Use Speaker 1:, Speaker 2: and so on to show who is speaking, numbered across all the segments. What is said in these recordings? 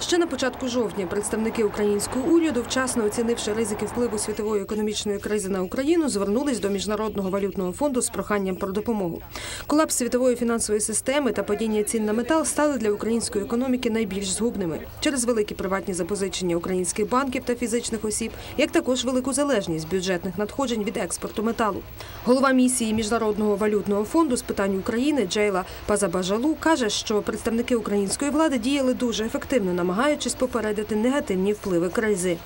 Speaker 1: Ще на початку жовтня представники українського уряду, вчасно оцінивши ризики впливу світової економічної кризи на Україну, звернулись до міжнародного валютного фонду з проханням про допомогу. Колапс світової фінансової системи та падіння цін на метал стали для української економіки найбільш згубними через великі приватні запозичення українських банків та фізичних осіб, як також велику залежність бюджетних надходжень від експорту металу. Голова місії міжнародного валютного фонду з питань України Джейла Пазабажалу каже, що представники української влади діяли дуже ефективно, намагаючись попередити негативні впливи кризи.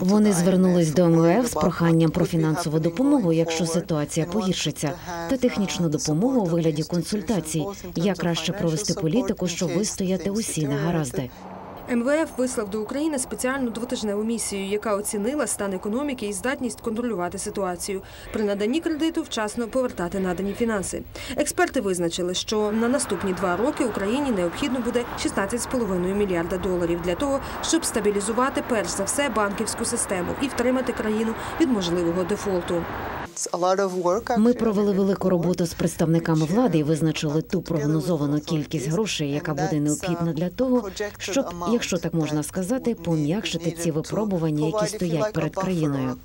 Speaker 2: Вони звернулись до МВФ з проханням про фінансову допомогу, якщо ситуація погіршиться, та технічну допомогу у вигляді консультацій, як краще провести політику, щоб вистояти усі негаразди.
Speaker 1: МВФ вислав до України спеціальну двотижневу місію, яка оцінила стан економіки і здатність контролювати ситуацію. При наданні кредиту вчасно повертати надані фінанси. Експерти визначили, що на наступні два роки Україні необхідно буде 16,5 мільярда доларів для того, щоб стабілізувати перш за все банківську систему і втримати країну від можливого дефолту.
Speaker 2: Ми провели велику роботу з представниками влади і визначили ту прогнозовану кількість грошей, яка буде необхідна для того, щоб, якщо так можна сказати, пом'якшити ці випробування, які стоять перед країною.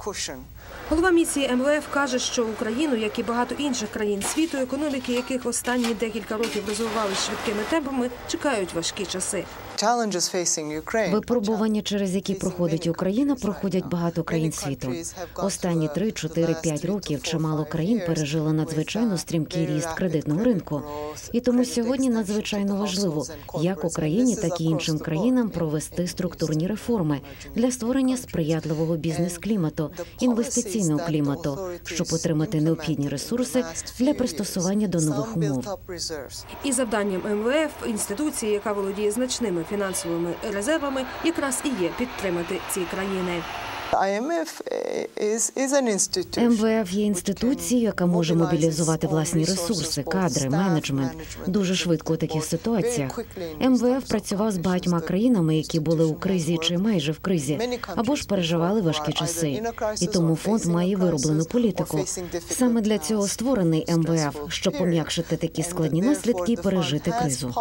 Speaker 1: Голова місії МВФ каже, що Україну, як і багато інших країн світу, економіки яких останні декілька років розвивалися швидкими темпами, чекають важкі часи.
Speaker 2: Випробування, через які проходить Україна, проходять багато країн світу. Останні 3, 4, 5 років чимало країн пережили надзвичайно стрімкий ріст кредитного ринку. І тому сьогодні надзвичайно важливо, як Україні, так і іншим країнам провести структурні реформи для створення сприятливого бізнес-клімату, інвестиційного клімату, щоб отримати необхідні ресурси для пристосування до нових умов.
Speaker 1: І завданням МВФ інституції, яка володіє значними фінансовими резервами, якраз і є підтримати ці країни.
Speaker 2: МВФ є інституцією, яка може мобілізувати власні ресурси, кадри, менеджмент дуже швидко у таких ситуаціях. МВФ працював з багатьма країнами, які були у кризі чи майже в кризі, або ж переживали важкі часи. І тому фонд має вироблену політику. Саме для цього створений МВФ, щоб пом'якшити такі складні наслідки і пережити кризу.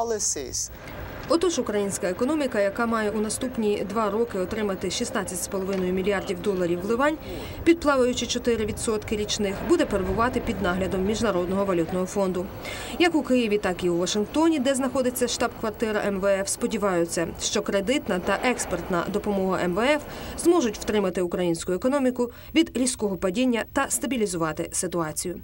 Speaker 1: Отож, українська економіка, яка має у наступні два роки отримати 16,5 мільярдів доларів вливань, підплаваючи 4% річних, буде перебувати під наглядом міжнародного валютного фонду. Як у Києві, так і у Вашингтоні, де знаходиться штаб-квартира МВФ, сподіваються, що кредитна та експертна допомога МВФ зможуть втримати українську економіку від різкого падіння та стабілізувати ситуацію.